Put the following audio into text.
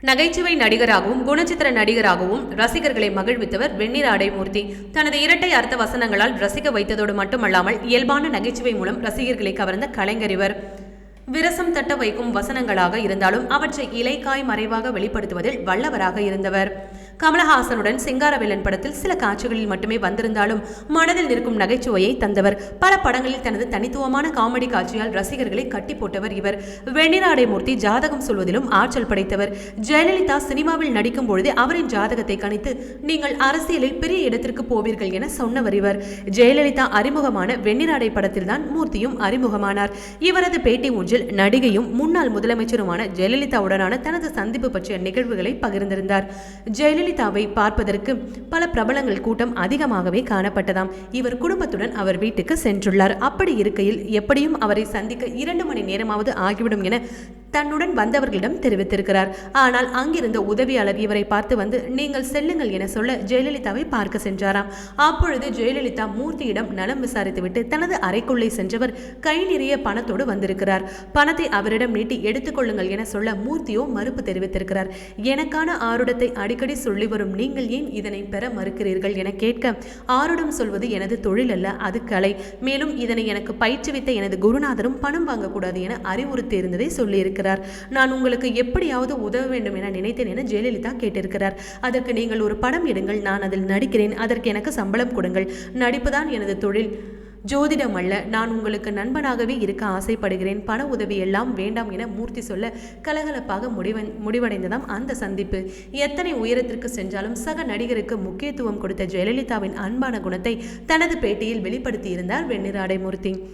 நகைச்சுவை நடிகராகவும் குணச்சித்திர நடிகராகவும் ரசிகர்களை மகிழ்வித்தவர் வெண்ணிற அடைமூர்த்தி. தனது இரட்டை அர்த்த வசனங்களால் ரசிக்க வைத்ததோடு மட்டுமல்லாமல் இயல்பான நகைச்சுவை மூலம் ரசிகர்களை கவர்ந்த கலைஞர் இவர். விரசம் தட்ட வைக்கும் வசனங்களாக இருந்தாலும் அவற்றை இலைக்காய் மறைவாக வெளிப்படுத்துவதில் வல்லவராக இருந்தவர். கமலஹாசனுடன் சிங்காரவேலன் படத்தில் சில காட்சிகளில் மட்டுமே வந்திருந்தாலும் மனதில் நிற்கும் நகைச்சுவையை தந்தவர். பல படங்களில் தனது தனித்துவமான காமெடி காட்சியால் ரசிகர்களை கட்டி போட்டவர் இவர். வெண்ணிராடை மூர்த்தி ஜாதகம் சொல்வதிலும் ஆற்றல் படைத்தவர். ஜெயலலிதா சினிமாவில் நடிக்கும் பொழுதே அவரின் ஜாதகத்தை கணித்து நீங்கள் அரசியலில் பெரிய இடத்திற்கு போவீர்கள் என சொன்னவர் இவர். ஜெயலலிதா அறிமுகமான வெண்ணிராடை படத்தில் தான் மூர்த்தியும் அறிமுகமானார். இவரது பேட்டி ஒன்றில் நடிகையும் முன்னாள் முதலமைச்சருமான ஜெயலலிதாவுடனான தனது சந்திப்பு பற்றிய நிகழ்வுகளை பகிர்ந்திருந்தார். ஜெயலலிதா ஜெயலலிதாவை பார்ப்பதற்கு பல பிரபலங்கள் கூட்டம் அதிகமாகவே காணப்பட்டதாம். இவர் குடும்பத்துடன் அவர் வீட்டுக்கு சென்றுள்ளார். அப்படி இருக்கையில் எப்படியும் அவரை சந்திக்க இரண்டு மணி நேரமாவது ஆகிவிடும் என தன்னுடன் வந்தவர்களிடம் தெரிவித்திருக்கிறார். ஆனால் அங்கிருந்த உதவியாளர் இவரை பார்த்து வந்து நீங்கள் செல்லுங்கள் என சொல்ல ஜெயலலிதாவை பார்க்க சென்றாராம். அப்பொழுது ஜெயலலிதா மூர்த்தியிடம் நலம் விசாரித்துவிட்டு தனது அறைக்குள்ளே சென்றவர் கை நிறைய பணத்தோடு வந்திருக்கிறார். பணத்தை அவரிடம் நீட்டி எடுத்துக்கொள்ளுங்கள் என சொல்ல மூர்த்தியோ மறுப்பு தெரிவித்திருக்கிறார். எனக்கான ஆருடத்தை அடிக்கடி சொல்லி வரும் நீங்கள் ஏன் இதனை பெற மறுக்கிறீர்கள் என கேட்க ஆருடம் சொல்வது எனது தொழில் அல்ல அது கலை. மேலும் இதனை எனக்கு பயிற்றுவித்த எனது குருநாதரும் பணம் வாங்கக்கூடாது என அறிவுறுத்தி இருந்ததை சொல்லியிருக்கிறார் கேட்டிருக்கிறார். நான் உங்களுக்கு எப்படியாவது உதவ வேண்டும் என நினைத்தேன் என ஜெயலலிதா கேட்டிருக்கிறார். அதற்கு நீங்கள் ஒரு படம் எடுங்கள் நான் அதில் நடிக்கிறேன். அதற்கு எனக்கு சம்பளம் கொடுங்கள். நடிப்புதான் எனது தொழில். ஜோதிடம் அல்ல நான் உங்களுக்கு நண்பனாகவே இருக்க ஆசைப்படுகிறேன். பண உதவி எல்லாம் வேண்டாம் என மூர்த்தி சொல்ல கலகலப்பாக முடிவ முடிவடைந்ததாம் அந்த சந்திப்பு. எத்தனை உயரத்திற்கு சென்றாலும் சக நடிகருக்கு முக்கியத்துவம் கொடுத்த ஜெயலலிதாவின் அன்பான குணத்தை தனது பேட்டியில் வெளிப்படுத்தியிருந்தார் வெண்ணிராடை மூர்த்தி